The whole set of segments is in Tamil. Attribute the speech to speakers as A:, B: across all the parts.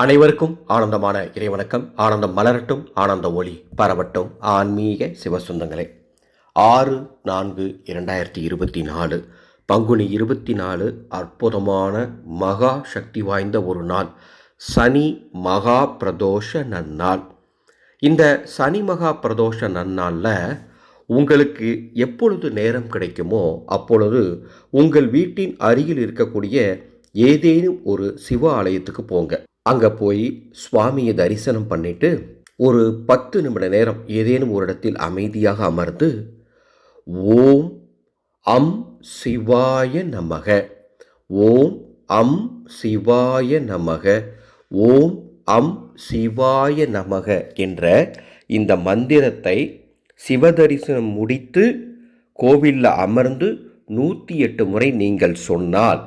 A: அனைவருக்கும் ஆனந்தமான இறைவணக்கம். ஆனந்தம் மலரட்டும் ஆனந்த ஒளி பரவட்டும். ஆன்மீக சிவசுந்தங்களே ஆறு நான்கு இரண்டாயிரத்தி இருபத்தி நாலு பங்குனி இருபத்தி நாலு அற்புதமான மகா சக்தி வாய்ந்த ஒரு நாள் சனி மகா பிரதோஷ நன்னாள். இந்த சனி மகா பிரதோஷ நன்னாளில் உங்களுக்கு எப்பொழுது நேரம் கிடைக்குமோ அப்பொழுது உங்கள் வீட்டின் அருகில் இருக்கக்கூடிய ஏதேனும் ஒரு சிவ ஆலயத்துக்கு போங்க. அங்கே போய் சுவாமியை தரிசனம் பண்ணிட்டு ஒரு பத்து நிமிட நேரம் ஏதேனும் ஒரு இடத்தில் அமைதியாக அமர்ந்து ஓம் அம் சிவாய நமக ஓம் அம் சிவாய நமக ஓம் அம் சிவாய நமக என்ற இந்த மந்திரத்தை சிவதரிசனம் முடித்து கோவிலில் அமர்ந்து நூற்றி எட்டு முறை நீங்கள் சொன்னால்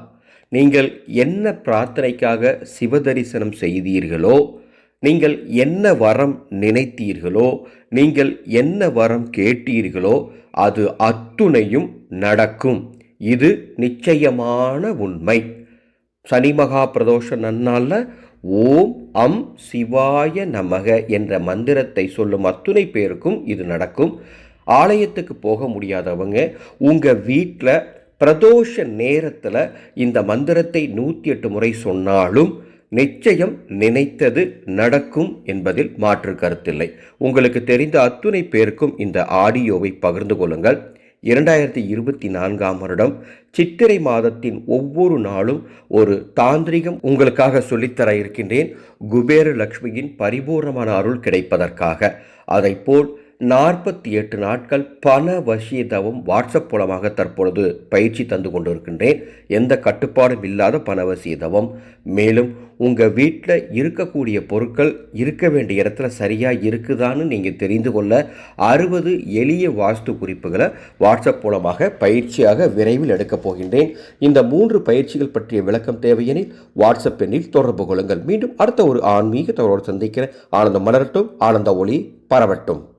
A: நீங்கள் என்ன பிரார்த்தனைக்காக சிவதரிசனம் செய்தீர்களோ நீங்கள் என்ன வரம் நினைத்தீர்களோ நீங்கள் என்ன வரம் கேட்டீர்களோ அது அத்துணையும் நடக்கும். இது நிச்சயமான உண்மை. சனி மகா பிரதோஷ நன்னாளில் ஓம் அம் சிவாய நமக என்ற மந்திரத்தை சொல்லும் அத்துணை பேருக்கும் இது நடக்கும். ஆலயத்துக்கு போக முடியாதவங்க உங்கள் வீட்டில் பிரதோஷ நேரத்தில் இந்த மந்திரத்தை நூற்றி எட்டு முறை சொன்னாலும் நிச்சயம் நினைத்தது நடக்கும் என்பதில் மாற்று கருத்தில்லை. உங்களுக்கு தெரிந்த அத்துணை பேருக்கும் இந்த ஆடியோவை பகிர்ந்து கொள்ளுங்கள். இரண்டாயிரத்தி இருபத்தி நான்காம் வருடம் சித்திரை மாதத்தின் ஒவ்வொரு நாளும் ஒரு தாந்திரிகம் உங்களுக்காக சொல்லித்தர இருக்கின்றேன். குபேர லக்ஷ்மியின் பரிபூர்ணமான அருள் கிடைப்பதற்காக. அதைப்போல் நாற்பத்தி எட்டு நாட்கள் பண வசிய வாட்ஸ்அப் மூலமாக தற்பொழுது பயிற்சி தந்து கொண்டிருக்கின்றேன். எந்த கட்டுப்பாடும் இல்லாத பண வசீதவும். மேலும் உங்கள் வீட்டில் இருக்கக்கூடிய பொருட்கள் இருக்க வேண்டிய இடத்துல சரியாக இருக்குதான்னு நீங்கள் தெரிந்து கொள்ள அறுபது எளிய வாஸ்து குறிப்புகளை வாட்ஸ்அப் மூலமாக பயிற்சியாக விரைவில் எடுக்கப் போகின்றேன். இந்த மூன்று பயிற்சிகள் பற்றிய விளக்கம் தேவையெனில் வாட்ஸ்அப் எண்ணில் தொடர்பு கொள்ளுங்கள். மீண்டும் அடுத்த ஒரு ஆன்மீக தகவலோடு சந்திக்கிறேன். ஆனந்தம் மலரட்டும் ஆனந்த ஒளி பரவட்டும்.